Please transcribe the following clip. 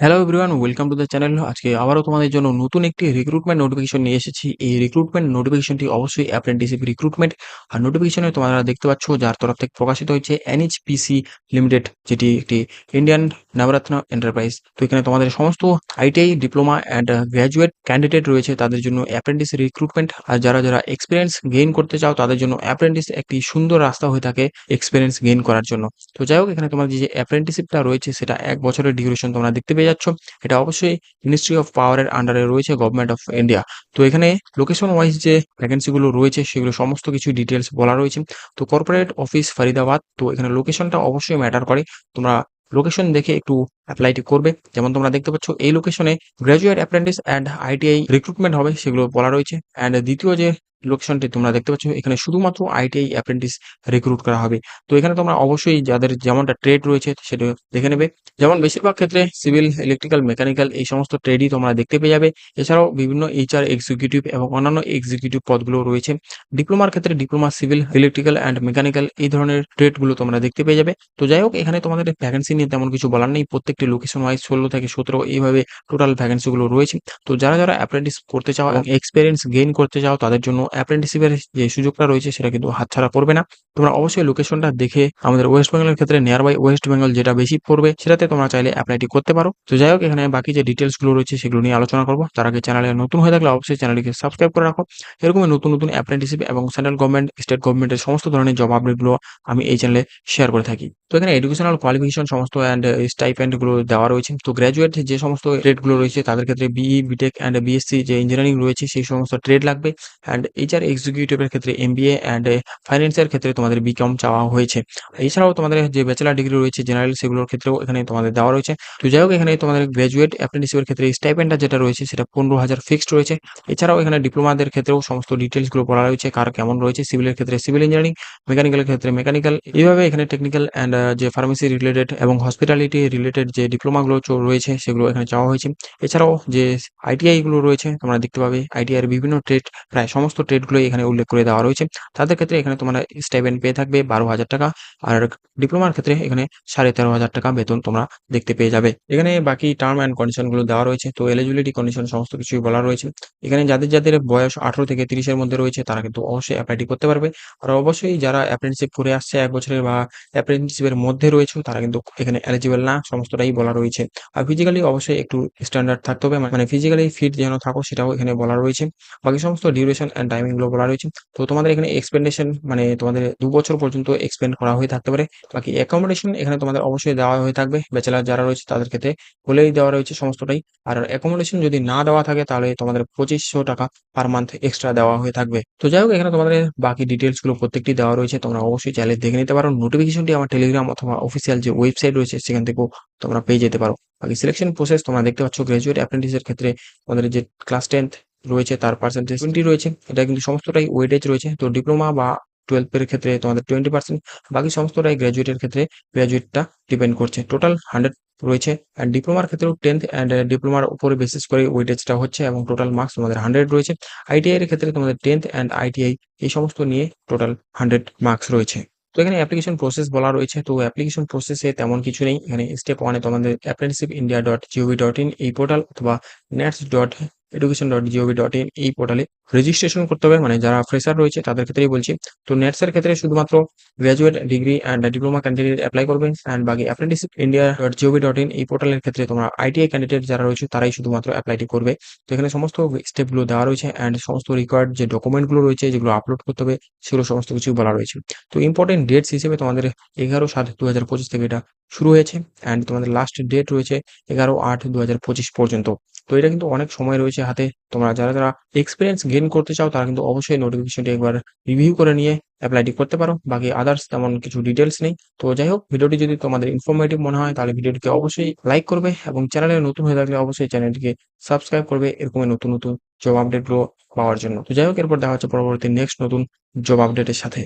Hello everyone welcome to the channel আজকে আবারও তোমাদের জন্য নতুন একটি রিক্রুটমেন্ট নোটিফিকেশন নিয়ে এসেছি। এই রিক্রুটমেন্ট নোটিফিকেশনটি অবশ্যই অ্যাপ্রেন্টিসিপ রিক্রুটমেন্ট আর নোটিফিকেশনে তোমরা দেখতে পাচ্ছ যার তরফ থেকে প্রকাশিত হয়েছে এনএইচপিসি লিমিটেড যেটি একটি ইন্ডিয়ান নবরত্ন এন্টারপ্রাইজ তো এখানে তোমাদের সমস্ত ITI diploma and graduate candidate রয়েছে, তাদের জন্য অ্যাপ্রেন্টিস রিক্রুটমেন্ট আর যারা যারা এক্সপিরিয়েন্স গেইন করতে চাও, তাদের জন্য অ্যাপ্রেন্টিস একটি সুন্দর রাস্তা হয়ে থাকে এক্সপিরিয়েন্স গেইন করার জন্য। তো যাই হোক, এখানে তোমাদের যে অ্যাপ্রেন্টিসিপটা রয়েছে, সেটা এক বছরের ডিউরেশন তোমরা দেখতে পেয়ে যাচ্ছ, এটা অবশ্যই মিনিস্ট্রি অফ পাওয়ারের আন্ডারে রয়েছে গভর্নমেন্ট অফ ইন্ডিয়া তো এখানে লোকেশন ওয়াইজ যে ভ্যাকেন্সিগুলো রয়েছে, সেগুলো সমস্ত কিছু ডিটেলস বলা রয়েছে। তো কর্পোরেট অফিস ফরিদাবাদ তো এখানে লোকেশনটা অবশ্যই ম্যাটার করে। তোমরা লোকেশন দেখে একটু অ্যাপ্লাইটি করবে। যেমন তোমরা দেখতে পাচ্ছ, এই লোকেশনে graduate apprentice and ITI recruitment হবে, সেগুলো বলা রয়েছে। অ্যান্ড দ্বিতীয় যে লোকেশনটি তোমরা দেখতে পাচ্ছ, এখানে শুধুমাত্র আইটিআই অ্যাপ্রেন্টিস রিক্রুট করা হবে। তো এখানে তোমরা অবশ্যই যাদের যেমনটা ট্রেড রয়েছে, সেটা দেখে নেবে। যেমন বেশিরভাগ ক্ষেত্রে সিভিল ইলেকট্রিক্যাল মেকানিক্যাল এই সমস্ত ট্রেডই তোমরা দেখতে পেয়ে যাবে। এছাড়াও বিভিন্ন এইচআর এক্সিকিউটিভ এবং অন্যান্য এক্সিকিউটিভ পদগুলো রয়েছে। ডিপ্লোমার ক্ষেত্রে diploma civil electrical and mechanical এই ধরনের ট্রেডগুলো তোমরা দেখতে পেয়ে যাবে। তো যাই হোক, এখানে তোমাদের ভ্যাকেন্সি নিয়ে তেমন কিছু বলার নেই। প্রত্যেকটি লোকেশন ওয়াইজ ষোলো থেকে সতেরো এইভাবে টোটাল ভ্যাকেন্সিগুলো রয়েছে। তো যারা যারা অ্যাপ্রেন্টিস করতে চাও এবং এক্সপিরিয়েন্স গেইন করতে চাও, তাদের জন্য অ্যাপ্রেন্টিসিপের যে সুযোগটা রয়েছে সেটা কিন্তু হাতছাড়া করবে না। তোমরা অবশ্যই লোকেশনটা দেখে আমাদের ওয়েস্ট বেঙ্গলের ক্ষেত্রে নিয়ার বাই ওয়েস্ট বেঙ্গল যেটা বেশি পড়বে, সেটাতে তোমরা চাইলে অ্যাপ্লাইটি করতে পারো। তো যাই হোক, এখানে বাকি যে ডিটেলসগুলো রয়েছে সেগুলো নিয়ে আলোচনা করব। তার আগে চ্যানেলে নতুন হয়ে থাকলে অবশ্যই চ্যানেলটিকে সাবস্ক্রাইব করে রাখো। এরকমই নতুন নতুন অ্যাপ্রেন্টিসিপ এবং সেন্ট্রাল গভর্নমেন্ট স্টেট গভর্নমেন্টের সমস্ত ধরনের জব আপডেটগুলো আমি এই চ্যানেলে শেয়ার করে থাকি। তো এখানে এডুকেশনাল কোয়ালিফিকেশন সমস্ত অ্যান্ড স্টাইপেন্ডগুলো দেওয়া রয়েছে। তো গ্র্যাজুয়েট যে সমস্ত ট্রেডগুলো রয়েছে, তাদের ক্ষেত্রে বিই বিটেক অ্যান্ড বিএসসি যে ইঞ্জিনিয়ারিং রয়েছে, সেই সমস্ত ট্রেড লাগবে। অ্যান্ড এইচআর এক্সিকিউটিভের ক্ষেত্রে এমবিএ অ্যান্ড ফাইন্যান্সের ক্ষেত্রে তোমাদের বিকম চাওয়া হয়েছে। এছাড়াও তোমাদের যে ব্যাচেলার ডিগ্রি রয়েছে জেনারেল সেগুলোর ক্ষেত্রেও এখানে তোমাদের দেওয়া রয়েছে। তো যাই হোক, এখানে তোমাদের গ্র্যাজুয়েট অ্যাপ্রেন্টিসিপের ক্ষেত্রে স্টাইপেন্ডটা যেটা রয়েছে, সেটা পনেরো হাজার ফিক্সড রয়েছে। এছাড়াও এখানে ডিপ্লোমাদের ক্ষেত্রেও সমস্ত ডিটেলসগুলো বলা রয়েছে, কার কেমন রয়েছে সিভিলের ক্ষেত্রে সিভিল ইঞ্জিনিয়ারিং মেকানিক্যালের ক্ষেত্রে মেকানিক্যাল এইভাবে এখানে টেকনিক্যাল অ্যান্ড যে ফার্মেসি রিলেটেড এবং হসপিটালিটি রিলেটেড যে ডিপ্লোমাগুলো রয়েছে সেগুলো এখানে চাওয়া হয়েছে। এছাড়াও যে আইটিআই গুলো রয়েছে, তোমরা দেখতে পাবে আইটিআই এর বিভিন্ন ট্রেড প্রায় সমস্ত ট্রেডগুলোই এখানে উল্লেখ করে দেওয়া রয়েছে। তাদের ক্ষেত্রে এখানে তোমরা স্টাইপেন্ড পেয়ে থাকবে বারো হাজার টাকা, আর ডিপ্লোমার ক্ষেত্রে এখানে সাড়ে তেরো হাজার টাকা বেতন তোমরা দেখতে পেয়ে যাবে। এখানে বাকি টার্ম অ্যান্ড কন্ডিশনগুলো দেওয়া রয়েছে, তো এলিজিবিলিটি কন্ডিশন সমস্ত কিছুই বলা রয়েছে। এখানে যাদের যাদের বয়স আঠারো থেকে তিরিশের মধ্যে রয়েছে, তারা কিন্তু অবশ্যই অ্যাপ্লাইটি করতে পারবে। আর অবশ্যই যারা অ্যাপ্রেন্টিসিপ করে আসছে এক বছরের বা অ্যাপ্রেন্টিসিপের মধ্যে রয়েছে, তারা কিন্তু এখানে এলিজিবল না সমস্তটাই বলা রয়েছে। আর ফিজিক্যালি অবশ্যই একটু স্ট্যান্ডার্ড থাকতে হবে। মানে ফিজিক্যালি ফিট যেন থাকো সেটাও এখানে বলা রয়েছে। বাকি সমস্ত ডিউরেশন অ্যান্ড টাইমিংগুলো বলা রয়েছে। তো তোমাদের এখানে এক্সপেন্ডেশন মানে তোমাদের দু বছর পর্যন্ত এক্সপেন্ড করা হয়ে থাকতে পারে। বাকি অ্যাকোমোডেশন এখানে তোমাদের অবশ্যই দেওয়া হয়ে থাকবে। ব্যাচেলার যারা রয়েছে তাদের ক্ষেত্রে বলেই দেওয়া রয়েছে সমস্তটাই। আর অ্যাকোমোডেশন যদি না দেওয়া থাকে তাহলে তোমাদের পঁচিশশো টাকা পার মান্থ এক্সট্রা দেওয়া হয়ে থাকবে। তো যাই হোক, এখানে তোমাদের বাকি ডিটেলসগুলো প্রত্যেকটি দেওয়া রয়েছে। তোমরা অবশ্যই চাইলে দেখে নিতে পারো। নোটিফিকেশনটি আমার টেলিগ্রাম অথবা অফিসিয়াল যে ওয়েবসাইট রয়েছে, সেখান থেকেও তোমরা পেয়ে যেতে পারো। বাকি সিলেকশন প্রসেস তোমরা দেখতে পাচ্ছ গ্রাজুয়েট অ্যাপ্রেন্টিসের ক্ষেত্রে তোমাদের যে ক্লাস টেন্থ রয়েছে, তার পার্সেন্টেজ টোয়েন্টি রয়েছে। এটা কিন্তু সমস্তটাই ওয়েটেজ রয়েছে। তো ডিপ্লোমা বা টুয়েলভের ক্ষেত্রে তোমাদের টোয়েন্টি পার্সেন্ট বাকি সমস্তটাই গ্র্যাজুয়েটের ক্ষেত্রে গ্র্যাজুয়েটটা ডিপেন্ড করছে। টোটাল হান্ড্রেড রয়েছে। অ্যান্ড ডিপ্লোমার ক্ষেত্রেও টেন্থ অ্যান্ড ডিপ্লোমার উপরে বেসিস করে ওয়েটেজটা হচ্ছে এবং টোটাল মার্কস তোমাদের হান্ড্রেড রয়েছে। আইটিআই এর ক্ষেত্রে তোমাদের টেন্থ অ্যান্ড আইটিআই এই সমস্ত নিয়ে টোটাল হান্ড্রেড মার্কস রয়েছে। তো এখানে অ্যাপ্লিকেশন প্রসেস বলা রয়েছে। তো অ্যাপ্লিকেশন প্রসেসে তেমন কিছু নেই। এখানে স্টেপ ওয়ানে তোমাদের apprenticeship India dot gov dot in এই পোর্টাল অথবা NATS dot education dot gov dot in এই পোর্টালে রেজিস্ট্রেশন করতে হবে। মানে যারা ফ্রেশার রয়েছে, তাদের ক্ষেত্রেই বলছি। তো নেটসের ক্ষেত্রে শুধুমাত্র graduate degree and diploma candidate apply করবেন অ্যান্ড বাকি apprenticeship India dot gov dot in এই পোর্টালের ক্ষেত্রে তোমরা আইটিআই ক্যান্ডিডেট যারা রয়েছে, তারাই শুধুমাত্র অ্যাপ্লাইটি করবে। তো এখানে সমস্ত স্টেপগুলো দেওয়া রয়েছে অ্যান্ড সমস্ত রিকোয়ার্ড যে ডকুমেন্টগুলো রয়েছে, যেগুলো আপলোড করতে হবে, সেগুলো সমস্ত কিছু বলা রয়েছে। তো ইম্পর্টেন্ট ডেটস হিসেবে তোমাদের এগারো সাত দু হাজার পঁচিশ থেকে এটা শুরু হয়েছে অ্যান্ড তোমাদের লাস্ট ডেট রয়েছে এগারো আট দু হাজার পঁচিশ পর্যন্ত। তো এটা কিন্তু অনেক সময় রয়েছে হাতে। তোমরা যারা যারা এক্সপিরিয়েন্স গেইন করতে চাও, তারা কিন্তু অবশ্যই নোটিফিকেশনটি একবার রিভিউ করে নিয়ে অ্যাপ্লাইটি করতে পারো। বাকি আদার্স তেমন কিছু ডিটেলস নেই। তো যাই হোক, ভিডিওটি যদি তোমাদের ইনফরমেটিভ মনে হয়, তাহলে ভিডিওটিকে অবশ্যই লাইক করবে এবং চ্যানেলে নতুন হয়ে থাকলে অবশ্যই চ্যানেলটিকে সাবস্ক্রাইব করবে। এরকমই নতুন নতুন জব আপডেটগুলো পাওয়ার জন্য। তো যাই হোক, এরপর দেখা হচ্ছে পরবর্তী নেক্সট নতুন জব আপডেটের সাথে।